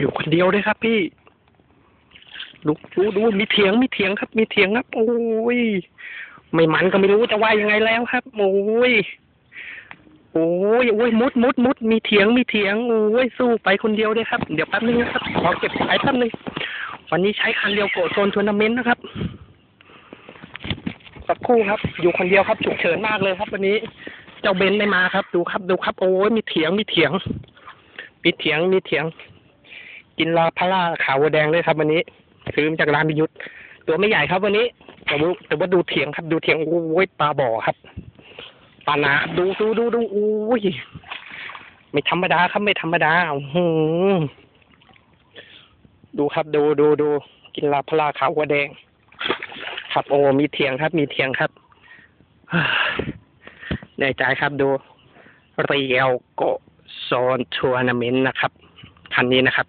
อยู่คนเดียวด้วยครับ พี่ดูดูดูมีเถียงมีเถียงครับ มีเถียงครับ โอ้ยไม่มันก็ไม่รู้จะว่ายังไงแล้วครับ โอ้ยโอ้ยโอ้ยมุดมุดมุดมีเถียงมีเถียงโอ้ยสู้ไปคนเดียวด้วยครับ เดี๋ยวแป๊บนึงนะครับขอเก็บสายแป๊บนึงวันนี้ใช้คันเรียวโกโซนทัวร์นาเมนต์นะครับสักครู่ครับ อยู่คนเดียวครับฉุกเฉินมากเลยครับ วันนี้ เจ้าเบนไม่มาครับ ดูครับดูครับ โอ้ยมีเถียงมีเถียงมีเถียงมีเถียง กินลาพาราขาวแดงด้วยครับวันนี้ ซื้อมาจากร้านพิยุทธตัวไม่ใหญ่ครับวันนี้แต่ว่าแต่ว่าดูเถียงครับ ดูเถียงโอ้ยปลาบ่อครับปลาหนาครับดูดูดูดูโอ้ยไม่ธรรมดาครับไม่ธรรมดาหืดูครับดูดูดูกินลาพาราขาวหัวแดง ครับโอ้มีเถียงครับ มีเถียงครับในใจครับดูเรียวโกโซนทัวร์นาเมนต์นะครับ คันนี้นะครับ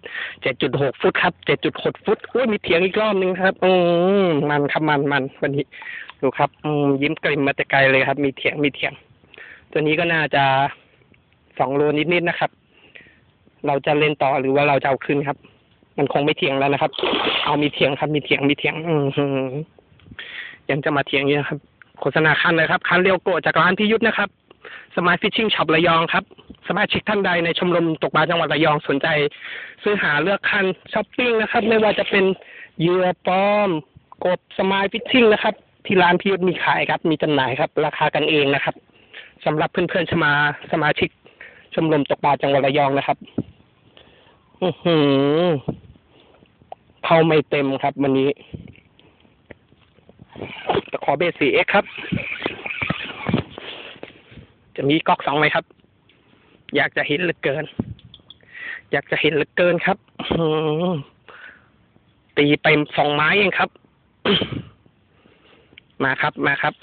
7.6 ฟุตครับ 7.6 ฟุตโอ้ยมีเถียงอีกรอบนึงครับ อืมมันครับมันมันวันนี้ ดูครับ อืมยิ้มกลิ่มมาแต่ไกลเลยครับ มีเถียงมีเถียง ตัวนี้ก็น่าจะสองโลนิดๆนะครับ เราจะเล่นต่อหรือว่าเราจะเอาขึ้นครับ มันคงไม่เถียงแล้วนะครับ เอามีเถียงครับ มีเถียงมีเถียง อือหือยังจะมาเถียงอยู่นะครับ โฆษณาคันเลยครับ คันเรียวโกะจากร้านพิยุทธนะครับ สมาร์ทฟิชชิ่งช็อประยองครับสมาชิกท่านใดในชมรมตกปลาจังหวัดระยองสนใจ ซื้อหาเลือกคันช้อปปิ้งนะครับ ไม่ว่าจะเป็นเหยื่อปลอม กบสมายฟิชชิ่งนะครับ ที่ร้านพิยุทธมีขายครับ มีจำหน่ายครับ ราคากันเองนะครับสำหรับเพื่อนๆสมาสมาชิก ชมรมตกปลาจังหวัดระยองนะครับอือหือเข้าไม่เต็มครับ วันนี้ตะขอเบสสี่เอ็กครับ จะมีก๊อกสองไหมครับ อยากจะเห็นเหลือเกิน อยากจะเห็นเหลือเกินครับตีไปสองไม้เองครับ มาครับมาครับ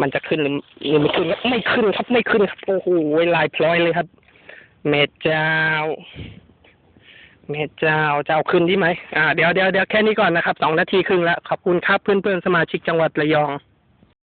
มันจะขึ้นหรือหรือไม่ขึ้นครับไม่ขึ้นครับ ไม่ขึ้นครับโอ้โหลายพลอยเลยครับ เมเจ้า เมเจ้าจะเอาขึ้นดีไหมอ่าเดี๋ยวเดี๋ยวเดี๋ยวแค่นี้ก่อนนะครับสองนาทีครึ่งแล้วขอบคุณครับเพื่อนเพื่อนสมาชิกจังหวัดระยอง